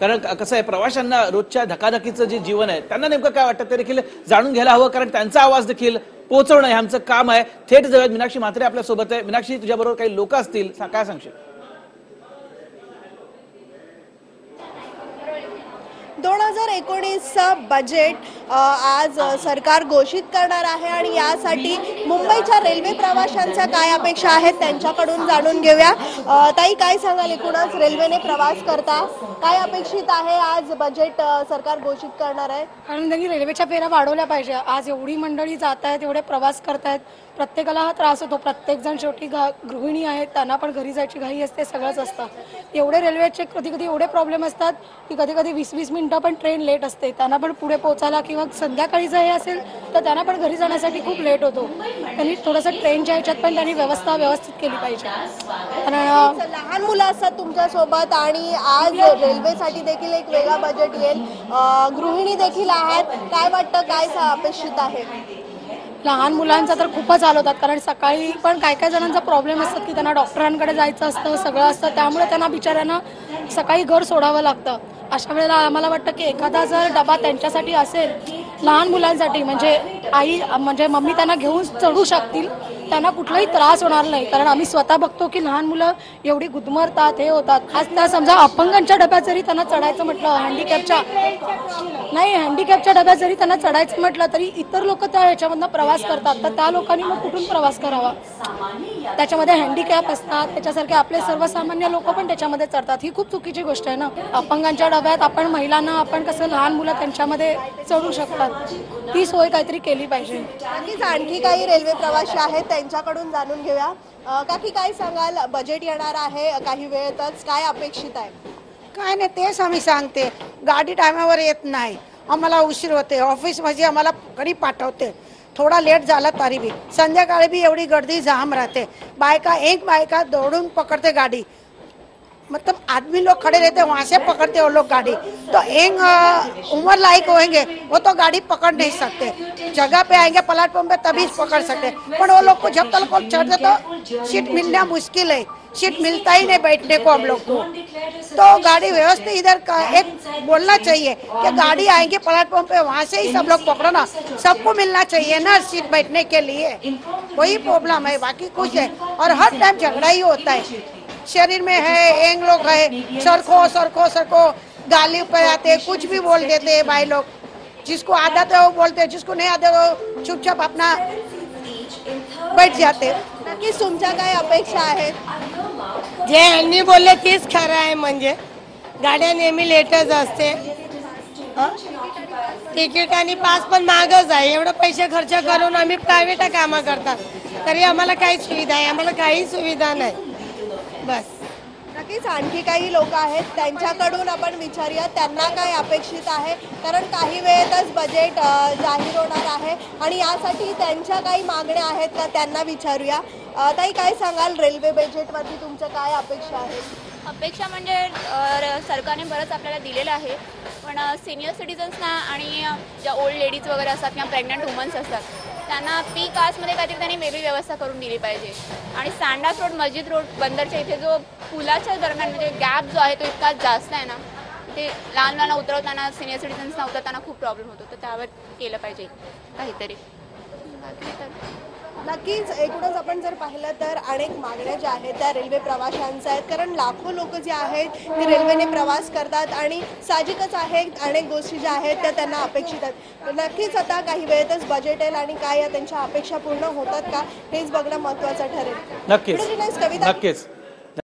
कारण कसं आहे प्रवाशांना रोजच्या धकाधकीचं जे जीवन आहे त्यांना नेमकं काय वाटतं ते देखील जाणून घ्यायला हवं कारण त्यांचा आवाज देखील पोहोचवणं हे आमचं काम आहे. थेट जवळ मीनाक्षी म्हात्रे आपल्यासोबत आहे. मीनाक्षी तुझ्याबरोबर काही लोक असतील काय सांगशील? दोन हजार एकोणीसचा बजेट आज सरकार घोषित करणार आहे आणि यासाठी मुंबईच्या रेल्वे प्रवाशांच्या काय अपेक्षा आहेत त्यांच्याकडून जाणून घेऊया. ताई काय सांगाल? एकूणच रेल्वेने प्रवास करता काय अपेक्षित आहे? आज बजेट सरकार घोषित करणार आहे. कारण त्यांनी रेल्वेच्या फेऱ्या वाढवल्या पाहिजे. आज एवढी मंडळी जात आहेत एवढे प्रवास करतायत प्रत्येकाला हा त्रास होतो. प्रत्येक जण शेवटी घा गृहिणी आहेत. त्यांना पण घरी जायची घाई असते सगळंच असतं. एवढे रेल्वेचे कधी कधी एवढे प्रॉब्लेम असतात की कधी कधी वीस वीस मिनिटं पण ट्रेन लेट असते. त्यांना पण पुढे पोहोचायला किंवा संध्याकाळी जर हे असेल तर त्यांना पण घरी जाण्यासाठी खूप लेट होतो. त्यांनी थोडंसं ट्रेनच्या ह्याच्यात पण त्यांनी व्यवस्था व्यवस्थित केली पाहिजे. कारण लहान मुलं असतात तुमच्यासोबत आणि आज रेल्वेसाठी देखील एक वेगळा बजेट येईल. गृहिणी देखील आहात. काय वाटतं काय अपेक्षित आहे? लहान मुलांचा तर खूपच हाल होतात. कारण सकाळी पण काय काय जणांचा प्रॉब्लेम असतात की त्यांना डॉक्टरांकडे जायचं असतं सगळं असतं. त्यामुळे त्यांना बिचाऱ्यांना सकाळी घर सोडावं लागतं. अशा वेळेला आम्हाला वाटतं की एखादा जर डबा त्यांच्यासाठी असेल लहान मुलांसाठी म्हणजे आई म्हणजे मम्मी त्यांना घेऊन चढू शकतील त्यांना कुठलाही त्रास होणार नाही. कारण आम्ही स्वतः बघतो की लहान मुलं एवढी गुदमरतात हे होतात. आज त्या समजा अपंगांच्या डब्यात जरी त्यांना चढायचं म्हटलं हँडिकॅपच्या नाही हँडिकॅपच्या डब्यात जरी त्यांना चढायचं म्हटलं तरी इतर लोक त्या ह्याच्यामधनं प्रवास करतात. तर त्या लोकांनी मग कुठून प्रवास करावा? त्याच्यामध्ये हँडिकॅप असतात. त्याच्यासारखे आपले सर्वसामान्य लोक पण त्याच्यामध्ये चढतात. ही खूप चुकीची गोष्ट आहे ना. अपंगांच्या डब्यात आपण महिलांना आपण कसं लहान मुलं त्यांच्यामध्ये चढू शकतात? ती सोय काहीतरी केली पाहिजे. आणखी काही रेल्वे प्रवासी आहेत त्यांच्याकडून जाणून घेऊया. काकी काय सांगाल? बजेट येणार आहे काही वेळेतच. काय अपेक्षित आहे? काय नाही तेच आम्ही सांगते. गाडी टायमावर येत नाही. आम्हाला उशीर होते ऑफिसमध्ये आम्हाला घरी पाठवते. थोडा लेट झाला तरी बी. संध्याकाळी बी एवढी गर्दी जाम राहते. बायका एक बायका दौड़ून पकड़ते गाड़ी. मतलब आदमी लोग खड़े रहते हैं, वहाँ से पकड़ते वो लोग गाड़ी। तो एक उम्र लायक होंगे, वो तो गाड़ी पकड़ नहीं सकते। जगह पे आएँगे प्लेटफॉर्म पे तभी पकड़ सकते। पर वो लोग को जब तक वो चढ़ते तो सीट मिलना मुश्किल है। सीट मिलता ही नहीं बैठने को हम लोग को। तो गाड़ी व्यवस्थित इधर का एक बोलना चाहिए कि गाड़ी आएँगे प्लेटफॉर्म पे, वहाँ से ही सब लोग पकड़ो ना सबको मिलना चाहिए ना सीट बैठने के लिए। वही प्रॉब्लम है, बाकी कुछ है। और हर टाइम झगड़ा ही होता है। शरीर में है एंग लोग है सरको सरको सरको गाली पे आते कुछ भी बोल देते हैं भाई लोग। जिसको आदत है वो बोलते हैं जिसको नहीं आदत है वो चुपचाप अपना बैठ जाते नक्कीच तुमच्या काय अपेक्षा आहेत? जे यांनी बोलले तेच खरं आहे म्हणजे. गाड्या नेहमी लेटच असते. हं? तिकीट आणि पास पण मागच आहे. एवढं पैसे खर्च करून आम्ही प्रायव्हेट कामं करतात. तरी आम्हाला काही सुविधा आहे. आम्हाला काही सुविधा नाही. बस. नक्कीच आणखी काही लोक आहेत त्यांच्याकडून आपण विचारूया त्यांना काय अपेक्षित आहे? कारण काही वेळेतच बजेट जाहीर होणार आहे आणि यासाठी त्यांच्या काही मागण्या आहेत का त्यांना विचारूया. ताई काय सांगाल? रेल्वे बजेटवरती तुमच्या काय अपेक्षा आहेत? अपेक्षा म्हणजे सरकारने बरंच आपल्याला दिलेलं आहे. पण सिनियर सिटीजन्सना आणि ज्या ओल्ड लेडीज वगैरे असतात किंवा प्रेग्नंट वुमन्स असतात त्यांना पी कास्टमध्ये काहीतरी त्यांनी वेगळी व्यवस्था करून दिली पाहिजे. आणि सँडास रोड मस्जिद रोड बंदरच्या इथे जो पुलाच्या दरम्यान म्हणजे गॅप जो आहे तो इतका जास्त आहे ना ते लहान मुलांना उतरवताना सिनियर सिटीजन्सना उतरताना खूप प्रॉब्लेम होतो. तर त्यावर केलं पाहिजे काहीतरी. बाकी तर नक्कीच एकूणच आपण जर पाहिलं तर अनेक मागण्या ज्या आहेत त्या रेल्वे प्रवाशांच्या आहेत. कारण लाखो लोक जे आहेत ते रेल्वेने प्रवास करतात आणि साहजिकच आहे अनेक गोष्टी ज्या आहेत त्या त्यांना अपेक्षित आहेत. नक्कीच आता काही वेळेतच बजेट येईल आणि काय या त्यांच्या अपेक्षा पूर्ण होतात का हेच बघणं महत्त्वाचं ठरेल. नक्कीच. कविता नक्कीच.